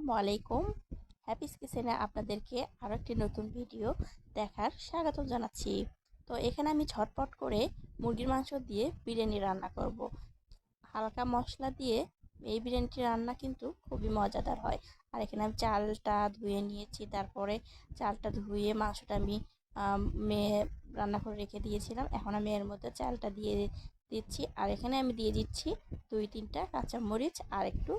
আসসালামু আলাইকুম। হ্যাপিস কিচেনে আপনাদেরকে আরও একটি নতুন ভিডিও দেখার স্বাগত জানাচ্ছি। তো এখানে আমি ঝটপট করে মুরগির মাংস দিয়ে বিরিয়ানি রান্না করব। হালকা মশলা দিয়ে এই বিরিয়ানিটি রান্না কিন্তু খুবই মজাদার হয়। আর এখানে আমি চালটা ধুয়ে নিয়েছি, তারপরে চালটা ধুয়ে মাংসটা আমি মেয়ে রান্না করে রেখে দিয়েছিলাম। এখন আমি এর মধ্যে চালটা দিয়ে দিচ্ছি। আর এখানে আমি দিয়ে দিচ্ছি দুই তিনটা কাঁচামরিচ আর একটু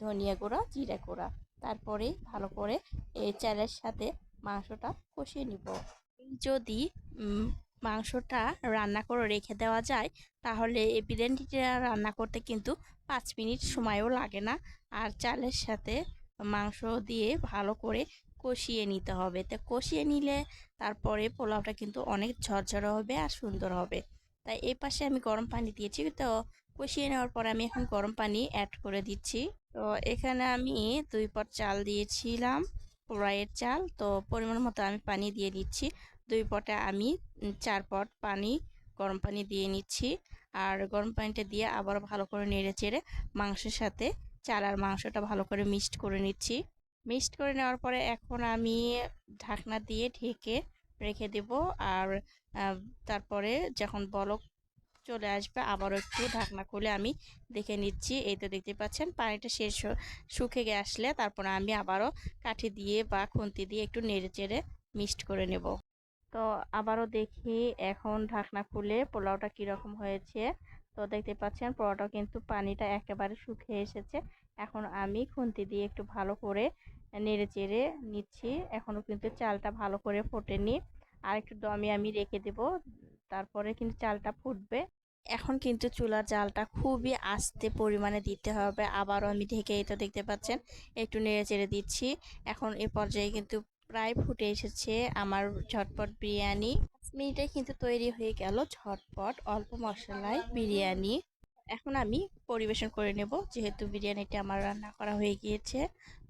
ধনিয়া গুঁড়া, জিরা গুঁড়া। তারপরে ভালো করে এই চালের সাথে মাংসটা কষিয়ে নিব। যদি মাংসটা রান্না করে রেখে দেওয়া যায়, তাহলে এই বিরিয়ানিটা রান্না করতে কিন্তু পাঁচ মিনিট সময়ও লাগে না। আর চালের সাথে মাংস দিয়ে ভালো করে কষিয়ে নিতে হবে। তো কষিয়ে নিলে তারপরে পোলাওটা কিন্তু অনেক ঝরঝরে হবে আর সুন্দর হবে। তাই এই পাশে আমি গরম পানি দিয়েছি। তো কষিয়ে নেওয়ার পর আমি এখন গরম পানি অ্যাড করে দিচ্ছি। তো এখানে আমি দুই পট চাল দিয়েছিলাম, কড়াইয়ের চাল। তো পরিমাণ মতো আমি পানি দিয়ে দিচ্ছি দুই পটে আমি চার পট পানি, গরম পানি দিয়ে নিচ্ছি। আর গরম পানিটা দিয়ে আবার ভালো করে নেড়ে চেড়ে মাংসের সাথে চাল আর মাংসটা ভালো করে মিক্সড করে নিচ্ছি। মিক্সড করে নেওয়ার পরে এখন আমি ঢাকনা দিয়ে ঢেকে রেখে দেব। আর তারপরে যখন বলক চলে আসবে। আবারও একটু ঢাকনা খুলে আমি দেখে নিচ্ছি। এই তো দেখতে পাচ্ছেন, পানিটা শেষ শুকে গে, আসলে তারপর আমি আবারও কাঠি দিয়ে বা খুন্তি দিয়ে একটু নেড়ে চেড়ে মিক্সড করে নেব। তো আবারও দেখি এখন ঢাকনা খুলে পোলাওটা কীরকম হয়েছে। তো দেখতে পাচ্ছেন পোলাওটা কিন্তু পানিটা একেবারে শুকিয়ে এসেছে। এখন আমি খুন্তি দিয়ে একটু ভালো করে নেড়ে চেড়ে নিচ্ছি। এখনও কিন্তু চালটা ভালো করে ফোটেনি। আর একটু দমে আমি রেখে দেব। তারপরে কিন্তু চালটা ফুটবে। এখন কিন্তু চুলার জালটা খুবই আস্তে পরিমাণে দিতে হবে। আবারও আমি ঢেকে এটা দেখতে পাচ্ছেন, একটু নেড়ে চেড়ে দিচ্ছি। এখন এ পর্যায়ে কিন্তু প্রায় ফুটে এসেছে আমার ঝটপট বিরিয়ানি। মিনিটে কিন্তু তৈরি হয়ে গেল ঝটপট অল্প মশলায় বিরিয়ানি। এখন আমি পরিবেশন করে নেব, যেহেতু বিরিয়ানিটা আমার রান্না করা হয়ে গিয়েছে।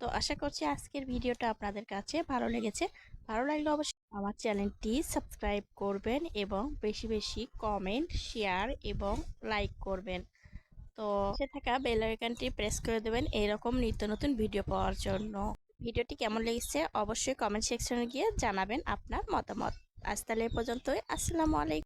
তো আশা করছি আজকের ভিডিওটা আপনাদের কাছে ভালো লেগেছে। ভালো লাগলে অবশ্যই আমার চ্যানেলটি সাবস্ক্রাইব করবেন এবং বেশি বেশি কমেন্ট, শেয়ার এবং লাইক করবেন। তো সে থাকা বেল আইকনটি প্রেস করে দেবেন এরকম নিত্য নতুন ভিডিও পাওয়ার জন্য। ভিডিওটি কেমন লেগেছে অবশ্যই কমেন্ট সেকশনে গিয়ে জানাবেন আপনার মতামত। আজ তাহলে পর্যন্তই। আসসালামু আলাইকুম।